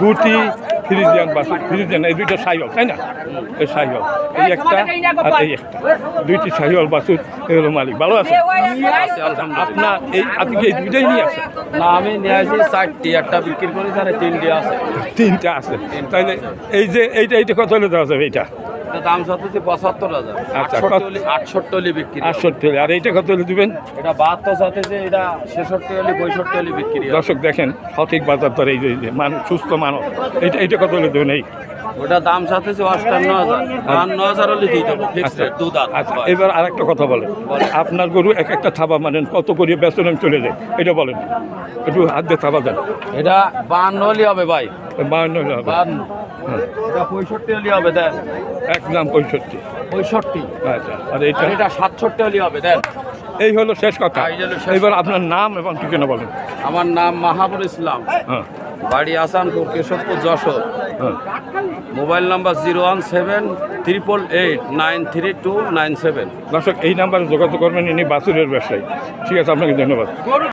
দুটি Friesian Basu Friesian এই দুইটা সাইহল তাই না? এই সাইহল এই একটা আর এই একটা। দুইটি সাইহল বাসুর এই হলো মালিক। ভালো আছে আপনার এই আপনি কি এই দুইটাই নিয়ে আসেন না আমি নিয়ে আসি চারটি একটা বিক্রি করি তাহলে তিনটি আছে। তিনটা আছে। তাইলে এই যে এইটা এইটা কত হলে দেওয়া যাবে এইটা? এটা দাম চাচ্ছে পঁচাত্তর হাজার। আচ্ছা, আটষট্টি হলে বিক্রি আটষট্টি হলে। আর এইটা কত হলে দিবেন? এটা বাহাত্তর যে এটা ছেষট্টি হলে পঁয়ষট্টি হলে বিক্রি। দর্শক দেখেন সঠিক বাজার দর এই যে মানুষ সুস্থ মানুষ এইটা এইটা কত হলে দেবেন এই? ওটা দাম অষ্টান্ন হাজার। বাহান্ন হাজার হলে দিয়ে দেবো ফিক্সড আচ্ছা দু দাঁত আচ্ছা এবার আর একটা কথা বলেন। আপনার গরু এক একটা থাবা মানেন কত করে বেতন চলে যায়? এটা বলেন। একটু হাত দিয়ে থাবা দেন। এটা বাহান্ন হলে হবে ভাই। বাহান্ন হলে হবে। বাহান্ন হ্যাঁ, পঁয়ষট্টি হলে হবে দেন। এক দাম পঁয়ষট্টি। পঁয়ষট্টি। আচ্ছা আর এইটা? এটা সাতষট্টি হলে হবে দেন। এই হলো শেষ কথা। এবার আপনার নাম এবং ঠিকানা বলেন। আমার নাম মাহাবুর ইসলাম। হ্যাঁ। বাড়ি আসানপুর কেশবপুর যশোর। হ্যাঁ। Mobile number zero one seven triple eight nine three two nine seven. দর্শক এই নাম্বারে যোগাযোগ করবেন ইনি বাসুরের ব্যবসায়ী। ঠিক আছে আপনাকে ধন্যবাদ।